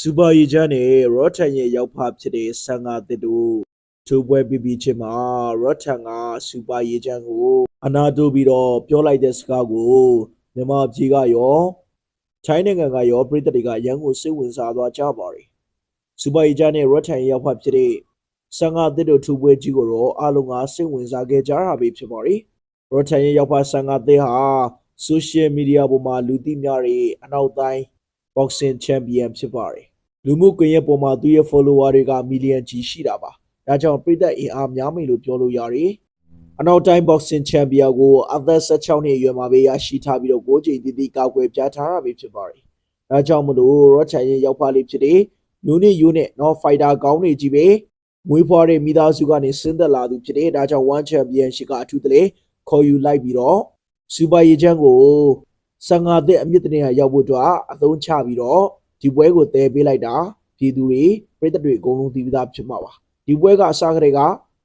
စူပါရီချန်နဲ့ရော့ထန်ရဲ့ရောက်ဖဖြစ်တဲ့ဆန်ငါတစ်တို့ထိုးပွဲပြီးပြီးချင်းမှာရော့ထန်ကစူပါရီချန်ကို အနာတိုးပြီးတော့ပြောလိုက်တဲ့စကားကိုမြန်မာပြည်ကရောချိုင်းနိုင်ငံကရောပြည်သက်တွေကရန်ကိုစိတ်ဝင်စားသွားကြပါတယ်စူပါရီချန်နဲ့ရော့ထန်ရဲ့ရောက်ဖဖြစ်တဲ့ဆန်ငါတစ်တို့ထိုးပွဲကြီးကိုတော့အားလုံးကစိတ်ဝင်စားခဲ့ကြတာပဲဖြစ်ပါတယ်ရော့ထန်ရဲ့ရောက်ဖဆန်ငါတစ်ဟာ social media ပေါ်မှာလူသိများတဲ့အနောက်တိုင်း boxing champion ဖြစ်ပါတယ်။လူမှုကွန်ရက်ပေါ်မှာသူ့ရဲ့ follower တွေကမီလီယံကြီးရှိတာပါ။ဒါကြောင့်ပြည်သက်အင်အားများမယ်လို့ပြောလို့ရတယ်။အနောက်တိုင်း boxing champion ကိုအသက်16နှစ်အရွယ်မှာပဲရရှိထားပြီးတော့ကိုးချိန်တည်တည်ကောက်ွယ်ပြထားတာပဲဖြစ်ပါတယ်။ဒါကြောင့်မလို့ရော့ချန်ရဲ့ရောက်ပါလိမ့်ဖြစ်တဲ့လူနဲ့ယူနဲ့နော် fighter ကောင်းတွေကြီးပဲမွေးဖွားတဲ့မိသားစုကနေဆင်းသက်လာသူဖြစ်တဲ့ဒါကြောင့် one championship ကအထူးတလေခေါ်ယူလိုက်ပြီးတော့စူပါရီချန်ကို ဆန်ငါတဲ့အမြင့်တဲ့နေရာရောက်ဖို့အတွက်အသုံးချပြီးတော့ဒီပွဲကိုတည်ပေးလိုက်တာပြည်သူတွေပြည်သက်တွေအကုန်လုံးသိပြီးသားဖြစ်မှာပါဒီပွဲကအစားကလေးက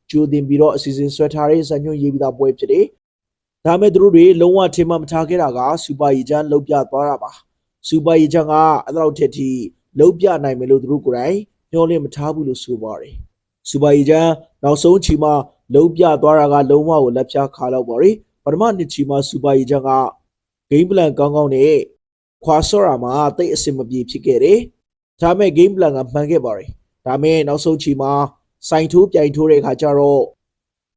ကြိုတင်ပြီးတော့အစီအစဉ်ဆွဲထားတဲ့ဇာညွှန်းရေးပြီးသားပွဲဖြစ်တယ်ဒါမဲ့သူတို့တွေလုံးဝထင်မှမထားခဲ့တာကစူပါရီချန်လုံးပြသွားတာပါစူပါရီချန်ကအတော့ထက်ထိလုံးပြနိုင်မယ်လို့သူတို့ကိုယ်တိုင်ညှော်လင့်မထားဘူးလို့ဆိုပါတယ်စူပါရီချန်နောက်ဆုံးချီမှာလုံးပြသွားတာကလုံးဝကိုလက်ဖြားခါတော့ပါတယ်ပထမနှစ်ချီမှာစူပါရီချန်က game plan ကောင်းကောင်းနဲ့ခွာဆော့ရာမှာတိတ်အဆင်မပြေဖြစ်ခဲ့တယ်။ဒါပေမဲ့ game plan ကမှန်ခဲ့ပါတယ်။ဒါပေမဲ့နောက်ဆုံးချိန်မှာစိုင်ထိုးပြိုင်ထိုးတဲ့အခါကျတော့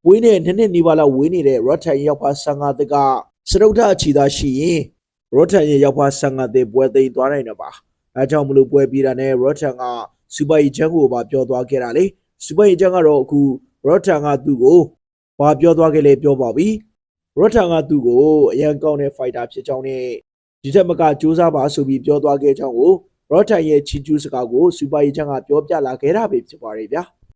ဝင်းနဲ့နှစ်နှစ်နီးပါးလောက်ဝင်းနေတဲ့ Rotten ရောက်ပါ15တက်ကစရုပ်ထအခြေသားရှိရင် Rotten ရဲ့ရောက်ပါ15တဲ့ပွဲသိမ်းသွားနိုင်တော့ပါ။အဲကြောင့်မလို့ပွဲပြီးတာနဲ့ Rotten က Super Agent ကိုပါပြောသွားခဲ့တာလေ။ Super Agent ကတော့အခု Rotten ကသူ့ကိုဘာပြောသွားခဲ့လဲပြောပါပြီ။ ရော့ထန်ကသူ့ကိုအရန်ကောင်းတဲ့ fighter ဖြစ်ကြောင်းနဲ့ဒီထက်မကစူးစမ်းပါဆိုပြီးပြောသွားခဲ့ကြောင်းကိုရော့ထန်ရဲ့ချီကျူးစကားကိုစူပါရီချန်ကပြောပြလာခဲ့တာပဲဖြစ်ပါတယ်ဗျာ။